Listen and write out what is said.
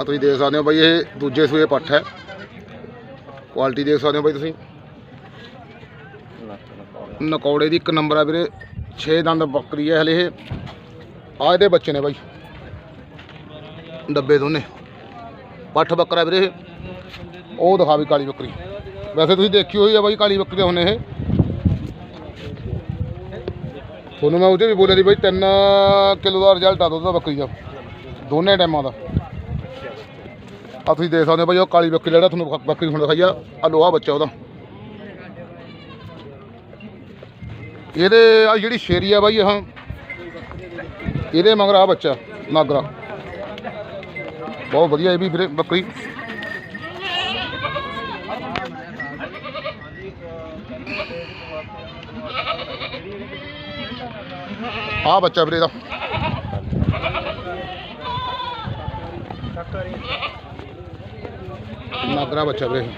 ਆ ਤੁਸੀਂ ਦੇਖ ਸਕਦੇ ਹੋ ਬਾਈ, ਇਹ ਦੂਜੇ ਸੂਏ ਪੱਠ ਹੈ। ਕੁਆਲਿਟੀ ਦੇਖ ਸਕਦੇ ਹੋ ਬਾਈ ਤੁਸੀਂ। ਨਕੌੜੇ ਦੀ ਇੱਕ ਨੰਬਰ ਆ ਵੀਰੇ 6 ਦੰਦ ਬੱਕਰੀ ਹੈ ਹਲੇ ਇਹ। ਆ ਇਹਦੇ ਬੱਚੇ ਨੇ ਬਾਈ। ਡੱਬੇ ਦੋਨੇ। ਪੱਠ ਬੱਕਰਾ ਵੀਰੇ ਇਹ। ਉਹ ਦਿਖਾ ਵੀ ਕਾਲੀ ਬੱਕਰੀ। ਵੈਸੇ ਤੁਸੀਂ ਦੇਖੀ ਹੋਈ ਆ ਬਾਈ ਕਾਲੀ ਬੱਕਰੀ ਦੇ ਹੁੰਨੇ ਇਹ। ਤੁਹਾਨੂੰ ਮੈਂ ਉਹਦੇ ਵੀ ਬੋਲਿਆ ਸੀ ਬਾਈ 3 ਕਿਲੋ ਦਾ ਰਿਜ਼ਲਟ ਆ ਦੁੱਧ ਦਾ ਬੱਕਰੀ ਦਾ। ਦੋਨੇ ਟਾਈਮਾਂ ਦਾ। ਆ ਤੁਸੀਂ ਦੇਖ ਸਕਦੇ ਹੋ ਬਾਈ ਉਹ ਕਾਲੀ ਬੱਕਰੀ ਜਿਹੜਾ ਤੁਹਾਨੂੰ ਬੱਕਰੀ ਹੁਣ ਦਿਖਾਈ ਆ ਆ ਲੋਹਾ ਬੱਚਾ ਉਹਦਾ। ਇਹਦੇ ਆ ਜਿਹੜੀ ਸ਼ੇਰੀ ਆ ਬਾਈ, ਆਹ, ਇਹਦੇ ਮਗਰ ਆ ਬੱਚਾ, ਨਾਗਰਾ। ਬਹੁਤ ਵਧੀਆ ਇਹ ਵੀ ਵੀਰੇ ਬੱਕਰੀ। ਆ ਬੱਚਾ ਵੀਰੇ ਦਾ ਮਗਰਾ ਬੱਚਾ ਵੀਰੇ।